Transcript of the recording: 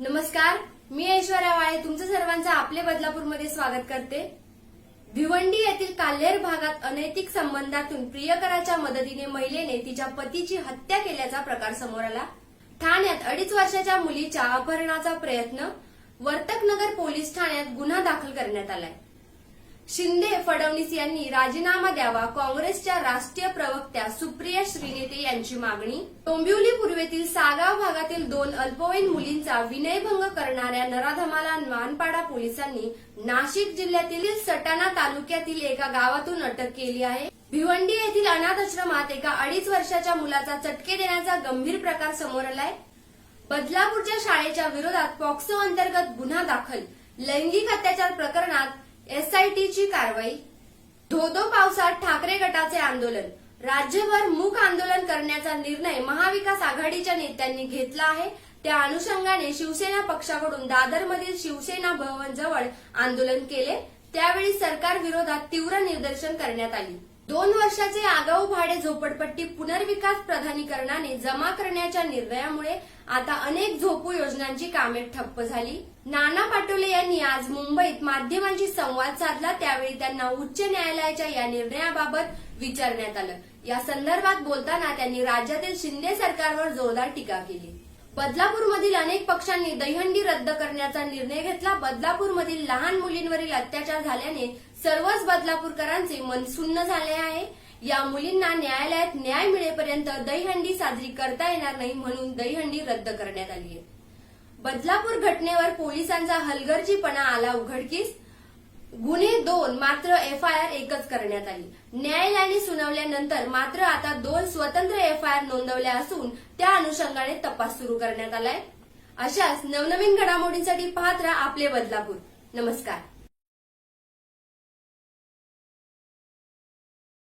नमस्कार मी ऐश्वर्या वाळे तुमचं सर्वांचं आपले बदलापूरमध्ये स्वागत करते. भिवंडी येथील काल्हेर भागात अनैतिक संबंधातून प्रियकराच्या मदतीने महिलेने तिच्या पतीची हत्या केल्याचा प्रकार समोर आला. ठाण्यात अडीच वर्षाच्या मुलीच्या अपहरणाचा प्रयत्न वर्तकनगर पोलीस ठाण्यात गुन्हा दाखल करण्यात आलाय. शिंदे फडणवीस यांनी राजीनामा द्यावा. काँग्रेसच्या राष्ट्रीय प्रवक्त्या सुप्रिया श्रीनेते यांची मागणी. डोंबिवली पूर्वेतील सागाव भागातील दोन अल्पवयीन मुलींचा विनयभंग करणाऱ्या नराधमाला मानपाडा पोलिसांनी नाशिक जिल्ह्यातील सटाणा तालुक्यातील एका गावातून अटक केली आहे. भिवंडी येथील अनाथ आश्रमात एका अडीच वर्षाच्या मुलाचा चटके देण्याचा गंभीर प्रकार समोर आलाय. बदलापूरच्या शाळेच्या विरोधात पॉक्सो अंतर्गत गुन्हा दाखल. लैंगिक अत्याचार प्रकरणात एसआयटीची कारवाई धोधो पावसात ठाकरे गटाचे आंदोलन राज्यभर मूक आंदोलन करण्याचा निर्णय महाविकास आघाडीच्या नेत्यांनी घेतला आहे. त्या अनुषंगाने शिवसेना पक्षाकडून दादरमधील शिवसेना भवन जवळ आंदोलन केले. त्यावेळी सरकार विरोधात तीव्र निदर्शन करण्यात आली. दोन वर्षाचे आगाऊ भाडे झोपडपट्टी पुनर्विकास प्राधिकरणाने जमा करण्याच्या निर्णयामुळे आता अनेक झोपू योजनांची कामे ठप्प झाली. नाना पाटोले यांनी आज मुंबईत माध्यमांशी संवाद साधला. त्यावेळी त्यांना उच्च न्यायालयाच्या या निर्णयाबाबत विचारण्यात आलं. या संदर्भात बोलताना त्यांनी राज्यातील शिंदे सरकारवर जोरदार टीका केली. बदलापूरमधील अनेक पक्षांनी दहीहंडी रद्द करण्याचा निर्णय घेतला. बदलापूरमधील लहान मुलींवरील अत्याचार झाल्याने सर्वच बदलापूरकरांचे मन सुन्न झाले आहे. या मुलींना न्यायालयात न्याय मिळेपर्यंत दहीहंडी साजरी करता येणार नाही म्हणून दहीहंडी रद्द करण्यात आली आहे. बदलापूर घटनेवर पोलिसांचा हलगर्जीपणा आला उघडकीस. गुन्हे दोन मात्र एफ आय आर एकच करण्यात आली. न्यायालयाने सुनावल्यानंतर मात्र आता दोन स्वतंत्र एफ आय आर नोंदवल्या असून त्या अनुषंगाने तपास सुरू करण्यात आलाय. अशाच नवनवीन घडामोडींसाठी पाहत राहा आपले बदलापूर. नमस्कार.